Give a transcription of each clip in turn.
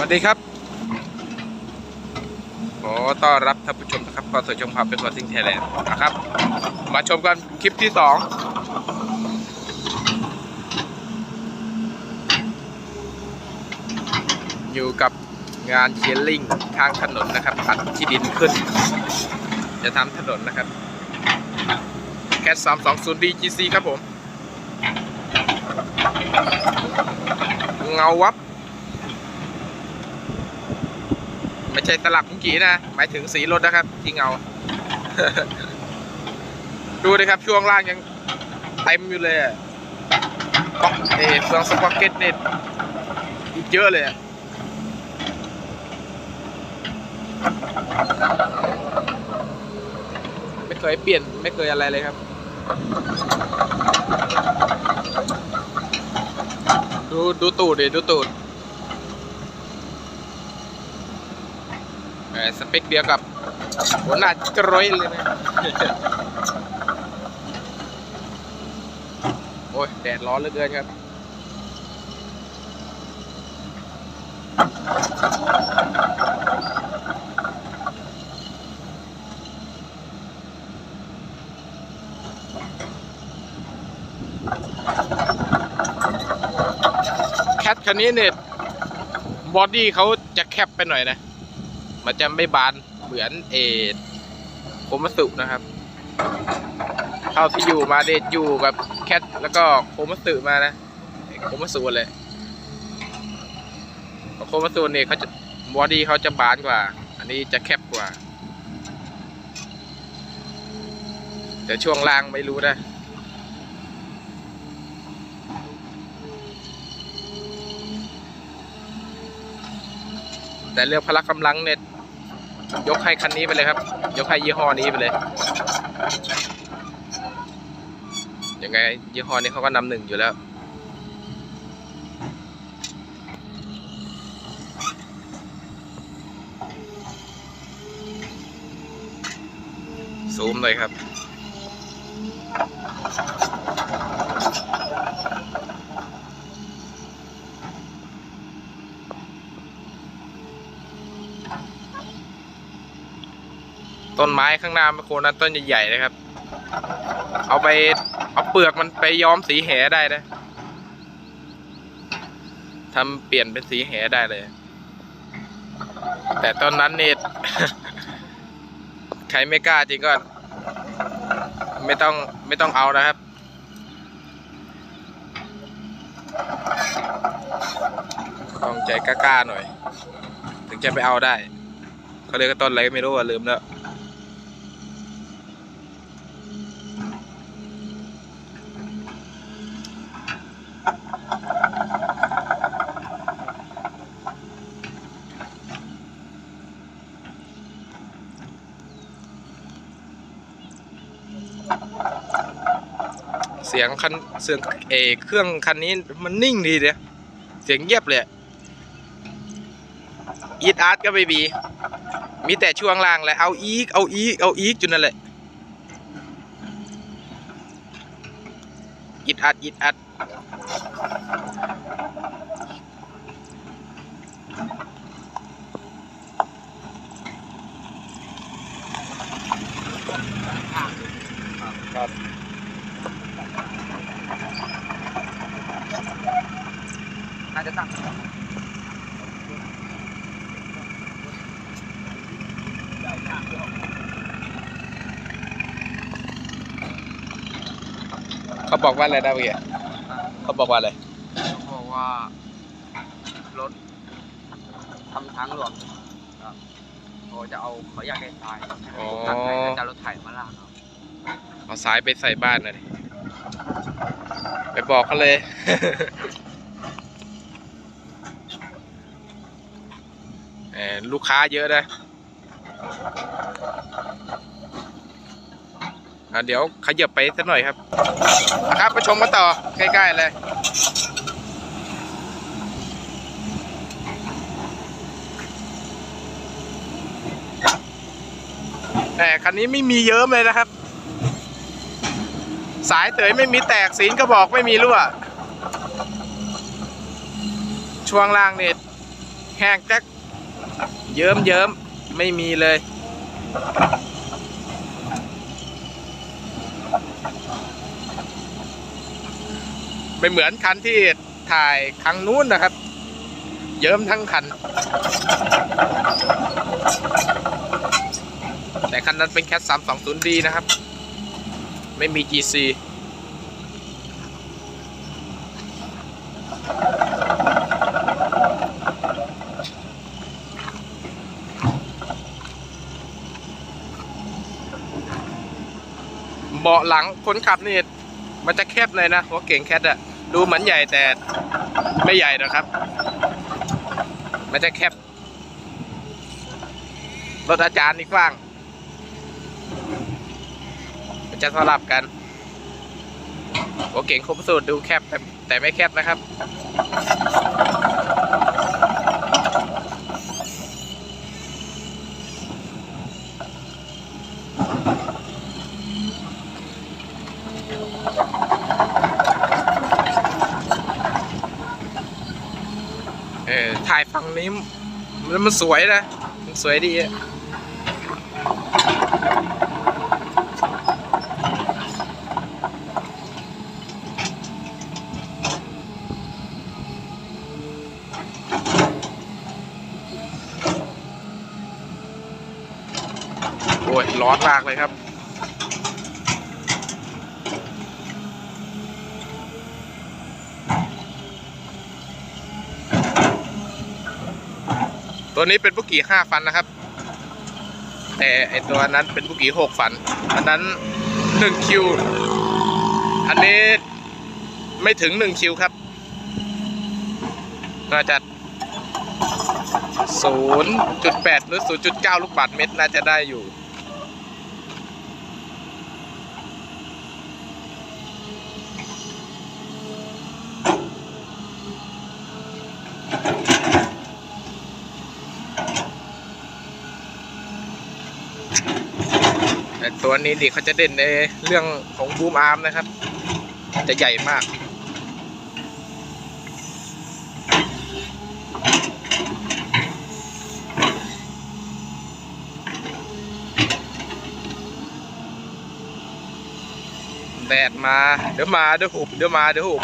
สวัสดีครับ ขอต้อนรับท่านผู้ชมนะครับข้าสู่ช่องภาพเป็นตัวซิงไทยแลนด์นะครับ มาชมกันคลิปที่สองอยู่กับงานเชียร์ลิงทางถนนนะครับตัดที่ดินขึ้น จะทำถนนนะครับแคท320 DGC ครับผม เงาวับ ไม่ใช่สลักเมื่อกี้นะ หมายถึงสีรถนะครับที่เงา ดูเลยครับช่วงล่างยังเต็มอยู่เลยอะป๊อกเอเฟืองสปอกเก็ตเนี่ยอีกเยอะเลยไม่เคยเปลี่ยนไม่เคยอะไรเลยครับ ดูดูตูดดิดูตูดเอ่อ สเปคเดียวกับหัวหน้าจรอยเลยนะโอ้ยแดดร้อนเหลือเกินครับแคทคันนี้เนี่ยบอดี้เขาจะแคบไปหน่อยนะ มันจะไม่บานเหมือนเอโคมัสุนะครับ เท่าที่อยู่มาเดทอยู่กับแคทแล้วก็โคมัสึมานะโคมัสุเลยโคมัสุเนี่ยเขาจะบอดี้เขาจะบานกว่า อันนี้จะแคบกว่า แต่ช่วงล่างไม่รู้นะแต่เรื่องพละกำลังเนี่ย ยกให้คันนี้ไปเลยครับ ยกให้ยี่ห้อนี้ไปเลยยังไงยี่ห้อนี้เขาก็นำหนึ่งอยู่แล้วซูมเลยครับ ต้นไม้ข้างหน้าไมโครนั้นต้นใหญ่ๆนะครับ เอาไปเอาเปลือกมันไปย้อมสีแหได้นะทำเปลี่ยนเป็นสีแหได้เลย แต่ตอนนั้นเนี่ยใครไม่กล้าจริงก็ ไม่ต้องไม่ต้องเอานะครับต้องใจกล้าๆหน่อย ถึงจะไปเอาได้เขาเรียกต้นอะไรก็ไม่รู้อะลืมแล้ว เสียงคันเสียงเอเครื่องคันนี้มันนิ่งดีเดียเสียงเงียบเลยอีดอาร์ตก็ไม่มีมีแต่ช่วงล่างแหละเอาอีกเอาอีกเอาอีกจุดนั่นแหละอีดอาร์ตอีดอาร์ตครับ น่าจะตั้ง เขาบอกว่าอะไรนะเมื่อกี้เขาบอกว่าอะไรเขาบอกว่ารถทำทางหลวงครับเขาจะเอาเขาอยากได้ทรายอ๋อทางไหนก็จะเอารถไถมาลากเอาเอาสายไปใส่บ้านหน่อยดิไปบอกเขาเลย เอ่อลูกค้าเยอะนะอะ เดี๋ยวขยับไปสักหน่อยครับครับไปชมกันต่อใกล้ๆเลยแต่คันนี้ไม่มีเยิ้มเลยนะครับ สายเตยไม่มีแตกสีนกระบอกไม่มีรั่ว ช่วงล่างเนี่ยแห้งจักเยิ้มเยิ้ม ไม่มีเลย ไม่เหมือนคันที่ถ่ายครั้งนู้นนะครับ เยิ้มทั้งคัน แต่คันนั้นเป็นแคท 320D นะครับ ไม่มี GC บาะหลังคนขับนี่มันจะแคบเลยนะหัวเก่งแคทอะดูเหมือนใหญ่แต่ไม่ใหญ่นะครับ มันจะแคบรถอาจารย์นี่กว้าง มันจะสลับกันหัวเก่งครบสูตรดูแคบแต่แต่ไม่แคบนะครับ เออถ่ายฝั่งนี้มันมันสวยนะ มันสวยดีอะโอ้ยร้อนมากเลยครับ ตัวนี้เป็นบุกี้ห้าฟันนะครับ แต่ไอตัวนั้นเป็นบุกี้หกฟัน อันนั้นหนึ่งคิว อันนี้ไม่ถึงหนึ่งคิวครับน่าจะศูนย์จุดแปดหรือศูนย์จุดเก้าลูกบาทเมตรน่าจะได้อยู่ ตัวนี้ดิเขาจะเด่นในเรื่องของบูมอาร์มนะครับ จะใหญ่มาก แดดมา เดี๋ยวมาเดี๋ยวหุบเดี๋ยวมาเดี๋ยวหุบ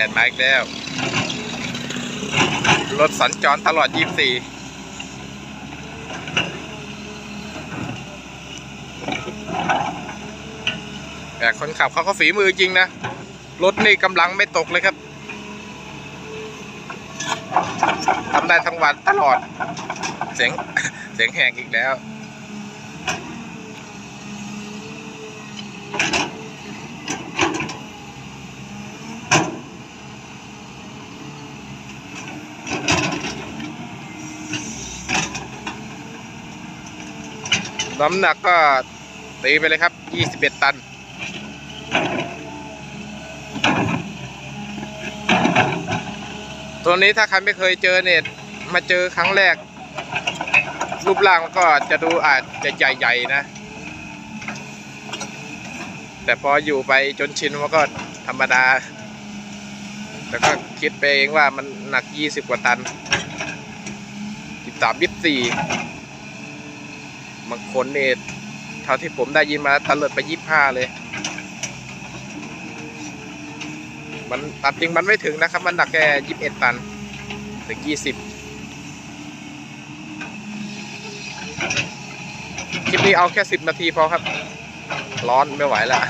ดดมาอีกแล้ว รถสัญจรตลอด 24แต่คนขับเขาก็ฝีมือจริงนะ รถนี่กำลังไม่ตกเลยครับทำได้ทั้งวันตลอด เสียงเสียงแหงอีกแล้ว น้ำหนักก็ตีไปเลยครับ 21 ตัน ตัวนี้ถ้าใครไม่เคยเจอเนี่ยมาเจอครั้งแรก รูปร่างมันก็จะดูอาจจะใหญ่ๆนะ แต่พออยู่ไปจนชินมันก็ธรรมดาแต่ก็คิดไปเองว่ามันหนัก 20 กว่าตัน 13 24 บางคนเนี่ยเท่าที่ผมได้ยินมาตะเลิดไปยี่ห้าเลย มันตัดจริงมันไม่ถึงนะครับ มันหนักแค่ยี่สิบเอ็ดตัน ถึงยี่สิบคลิปนี้เอาแค่สิบนาทีพอครับ ร้อนไม่ไหวแล้ว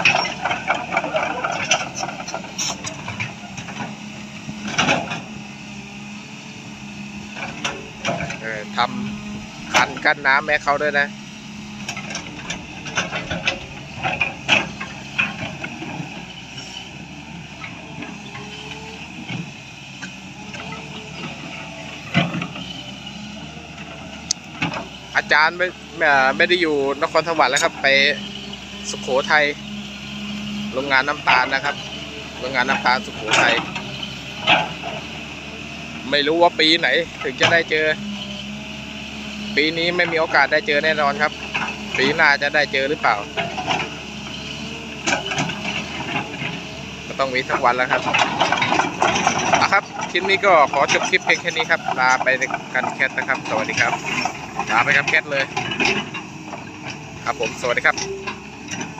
ทำคันกั้นน้ำแม่เขาด้วยนะ อาจารย์ไม่ไม่ได้อยู่นครสวรรค์แล้วครับ ไปสุโขทัยโรงงานน้ำตาลนะครับโรงงานน้ำตาลสุโขทัยไม่รู้ว่าปีไหน ถึงจะได้เจอ ปีนี้ไม่มีโอกาสได้เจอแน่นอนครับ ปีหน้าจะได้เจอหรือเปล่า ก็ต้องมีสักวันแล้วครับอะครับคลิปนี้ก็ขอจบคลิปเพียงแค่นี้ครับลาไปกันแคทนะครับ สวัสดีครับ ลาไปกับแคทเลย ครับผม สวัสดีครับ